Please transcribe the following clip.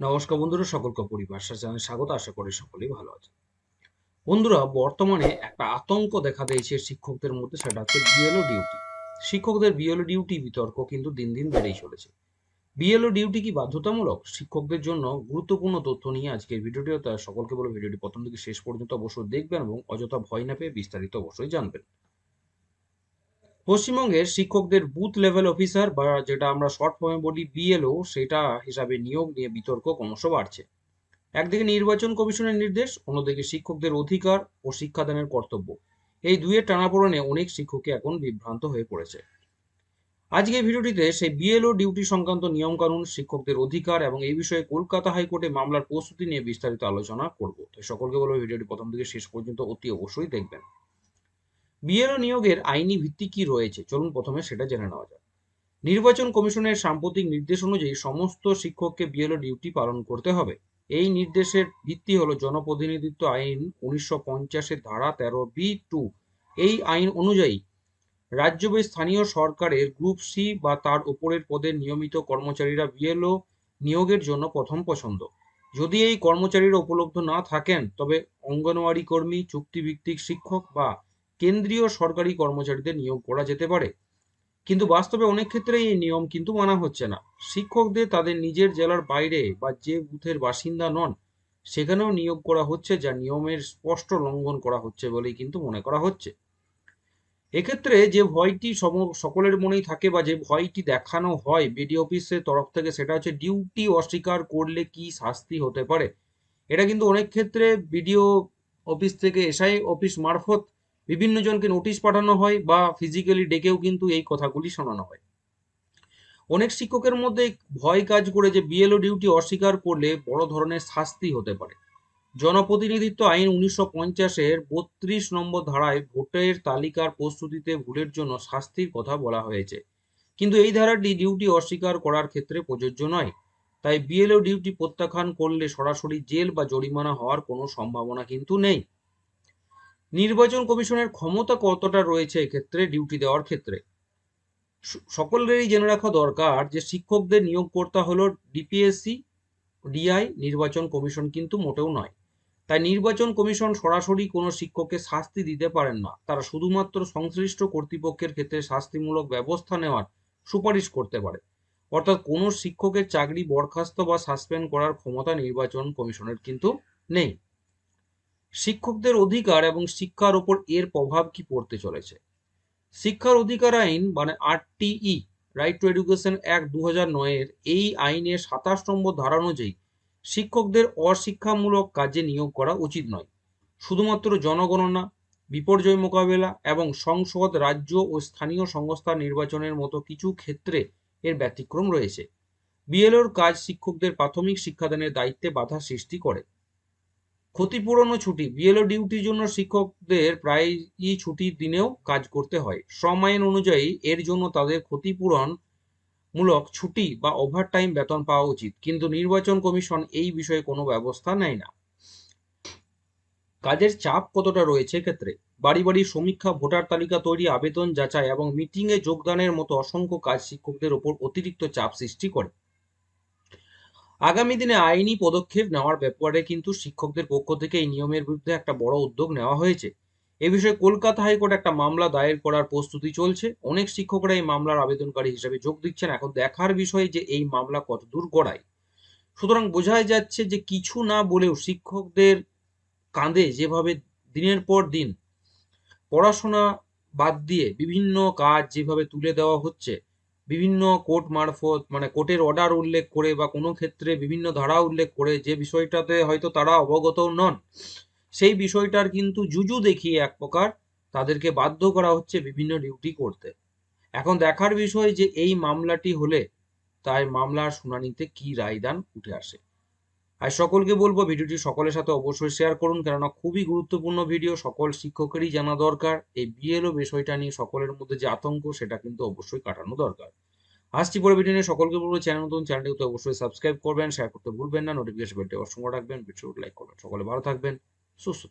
নমস্কার বন্ধুরা, সকলকে পরিবার চ্যানেলে স্বাগত, আশা করি সকলেই ভালো আছে বন্ধুরা, বর্তমানে একটা আতঙ্ক দেখা দিয়েছে শিক্ষকদের মধ্যে, সেটা হচ্ছে বিএলও ডিউটি শিক্ষকদের বিএলও ডিউটি বিতর্ক কিন্তু দিন দিন বেড়েই চলেছে। বিএলও ডিউটি কি বাধ্যতামূলক? শিক্ষকদের জন্য গুরুত্বপূর্ণ তথ্য নিয়ে আজকের ভিডিওটি সকলকে বলে ভিডিওটি প্রথম থেকে শেষ পর্যন্ত অবশ্যই দেখবেন এবং অযথা ভয় না পেয়ে বিস্তারিত অবশ্যই জানবেন। পশ্চিমবঙ্গের শিক্ষকদের বুথ লেভেল অফিসার বা যেটা আমরা শর্ট ফর্মে বলি বিএলও সেটা হিসাবে নিয়োগ নিয়ে বিতর্ক ক্রমশ বাড়ছে। একদিকে নির্বাচন কমিশনের নির্দেশ, অন্যদিকে শিক্ষকদের অধিকার ও শিক্ষাদানের কর্তব্য। এই দুয়ের টানাপোড়নে অনেক শিক্ষকই এখন বিভ্রান্ত হয়ে পড়েছে। আজকে ভিডিওটিতে সেই বিএলও ডিউটি সংক্রান্ত নিয়মকানুন, শিক্ষকদের অধিকার এবং এই বিষয়ে কলকাতা হাইকোর্টে মামলার প্রস্তুতি নিয়ে বিস্তারিত আলোচনা করব। তো সকলকে বলব ভিডিওটি প্রথম থেকে শেষ পর্যন্ত অতি অবশ্যই দেখবেন। বিএলও নিয়োগের আইনি ভিত্তি কি রয়েছে? চলুন প্রথমে সেটা জেনে নেওয়া যাক। নির্বাচন কমিশনের সাম্প্রতিক নির্দেশ অনুযায়ী সমস্ত শিক্ষককে বিএলও ডিউটি পালন করতে হবে। এই নির্দেশের ভিত্তি হলো জনপ্রতিনিধিত্ব আইন উনিশশো পঞ্চাশের ধারা তেরো বি টু এই আইন অনুযায়ী রাজ্য বা স্থানীয় সরকারের গ্রুপ সি বা তার উপরের পদের নিয়মিত কর্মচারীরা বিএলও নিয়োগের জন্য প্রথম পছন্দ। যদি এই কর্মচারীরা উপলব্ধ না থাকেন, তবে অঙ্গনওয়াড়ি কর্মী, চুক্তিভিত্তিক শিক্ষক বা কেন্দ্রীয় সরকারি কর্মচারীদের নিয়োগ করা যেতে পারে। কিন্তু বাস্তবে অনেক ক্ষেত্রেই এই নিয়ম কিন্তু মানা হচ্ছে না। শিক্ষকদের তাদের নিজের জেলার বাইরে বা যে বুথের বাসিন্দা নন, সেখানেও নিয়োগ করা হচ্ছে যা নিয়মের স্পষ্ট লঙ্ঘন করা হচ্ছে বলেই কিন্তু মনে করা হচ্ছে। এক্ষেত্রে যে ভয়টি সম- সকলের মনেই থাকে বা যে ভয়টি দেখানো হয় বিডি অফিসের তরফ থেকে, সেটা হচ্ছে ডিউটি অস্বীকার করলে কি শাস্তি হতে পারে? এটা কিন্তু অনেক ক্ষেত্রে বিডিও অফিস থেকে এসআই অফিস মারফত বিভিন্ন জনকে নোটিশ পাঠানো হয় বা ফিজিক্যালি ডেকেও কিন্তু এই কথাগুলি শোনানো হয়। অনেক শিক্ষকের মধ্যে ভয় কাজ করে যে বিএলও ডিউটি অস্বীকার করলে বড় ধরনের শাস্তি হতে পারে। জনপ্রতিনিধিত্ব আইন উনিশশো পঞ্চাশের বত্রিশ নম্বর ধারায় ভোটের তালিকার প্রস্তুতিতে ভুলের জন্য শাস্তির কথা বলা হয়েছে। কিন্তু এই ধারাটি ডিউটি অস্বীকার করার ক্ষেত্রে প্রযোজ্য নয়। তাই বিএলও ডিউটি প্রত্যাখ্যান করলে সরাসরি জেল বা জরিমানা হওয়ার কোনো সম্ভাবনা কিন্তু নেই। নির্বাচন কমিশনের ক্ষমতা কতটা রয়েছে এক্ষেত্রে ডিউটি দেওয়ার ক্ষেত্রে? সকলেরই জেনে রাখা দরকার যে শিক্ষকদের নিয়োগকর্তা হলো ডিপিএসসি, ডিআই, নির্বাচন কমিশন কিন্তু মোটেও নয়। তাই নির্বাচন কমিশন সরাসরি কোনো শিক্ষককে শাস্তি দিতে পারেন না। তারা শুধুমাত্র সংশ্লিষ্ট কর্তৃপক্ষের ক্ষেত্রে শাস্তিমূলক ব্যবস্থা নেওয়ার সুপারিশ করতে পারে। অর্থাৎ কোনো শিক্ষকের চাকরি বরখাস্ত বা সাসপেন্ড করার ক্ষমতা নির্বাচন কমিশনের কিন্তু নেই। শিক্ষকদের অধিকার এবং শিক্ষার ওপর এর প্রভাব কি পড়তে চলেছে? শিক্ষার অধিকার আইন মানে RTE right to education act দু হাজার নয়ের এই আইনের সাতাশ নম্বর ধারা অনুযায়ী শিক্ষকদের অশিক্ষামূলক কাজে নিয়োগ করা উচিত নয়। শুধুমাত্র জনগণনা, বিপর্যয় মোকাবেলা এবং সংসদ, রাজ্য ও স্থানীয় সংস্থা নির্বাচনের মতো কিছু ক্ষেত্রে এর ব্যতিক্রম রয়েছে। বিএলওর কাজ শিক্ষকদের প্রাথমিক শিক্ষাদানের দায়িত্বে বাধা সৃষ্টি করে। ক্ষতিপূরণ ও ছুটি। বিএলও ডিউটির জন্য শিক্ষকদের প্রায়ই ছুটির দিনেও কাজ করতে হয়। শ্রম আইন অনুযায়ী এর জন্য তাদের ক্ষতিপূরণ মূলক ছুটি বা ওভারটাইম বেতন পাওয়া উচিত। কিন্তু নির্বাচন কমিশন এই বিষয়ে কোনো ব্যবস্থা নেয় না। কাজের চাপ কতটা রয়েছে ক্ষেত্রে বাড়ি বাড়ি সমীক্ষা, ভোটার তালিকা তৈরি, আবেদন যাচাই এবং মিটিংয়ে যোগদানের মতো অসংখ্য কাজ শিক্ষকদের ওপর অতিরিক্ত চাপ সৃষ্টি করে। আগামী দিনে আইনি পদক্ষেপ নেওয়ার ব্যাপারে কিন্তু শিক্ষকদের পক্ষ থেকে এই নিয়মের বিরুদ্ধে একটা বড় উদ্যোগ নেওয়া হয়েছে। এ বিষয়ে কলকাতা হাইকোর্ট একটা মামলা দায়ের করার প্রস্তুতি চলছে। অনেক শিক্ষকরা এই মামলার আবেদনকারী হিসেবে যোগ দিচ্ছেন। এখন দেখার বিষয় যে এই মামলা কতদূর গড়ায়। সুতরাং বোঝাই যাচ্ছে যে কিছু না বলেও শিক্ষকদের কাঁধে যেভাবে দিনের পর দিন পড়াশোনা বাদ দিয়ে বিভিন্ন কাজ যেভাবে তুলে দেওয়া হচ্ছে বিভিন্ন কোর্ট মারফত মানে কোর্টের অর্ডার উল্লেখ করে বা কোনো ক্ষেত্রে বিভিন্ন ধারা উল্লেখ করে যে বিষয়টাতে হয়তো তারা অবগত নন, সেই বিষয়টার কিন্তু জুজু দেখিয়ে এক প্রকার তাদেরকে বাধ্য করা হচ্ছে বিভিন্ন ডিউটি করতে। এখন দেখার বিষয় যে এই মামলাটি হলে তাই মামলার শুনানিতে কি রায়দান উঠে আসে। আর সকলকে বলব ভিডিওটি সকলের সাথে অবশ্যই শেয়ার করুন, কেননা খুবই গুরুত্বপূর্ণ ভিডিও সকল শিক্ষকেরই জানা দরকার। এই বিএলও বিষয়টা নিয়ে সকলের মধ্যে যে আতঙ্ক, সেটা কিন্তু অবশ্যই কাটানো দরকার। আসছি পরে ভিডিও নিয়ে। সকলকে বলব চ্যানেল নতুন চ্যানেলটিতে অবশ্যই সাবস্ক্রাইব করবেন শেয়ার করতে ভুলবেন না নোটিফিকেশন বেলটি অবশ্যই রাখবেন ভিডিও লাইক করবেন। সকলে ভালো থাকবেন, সুস্থ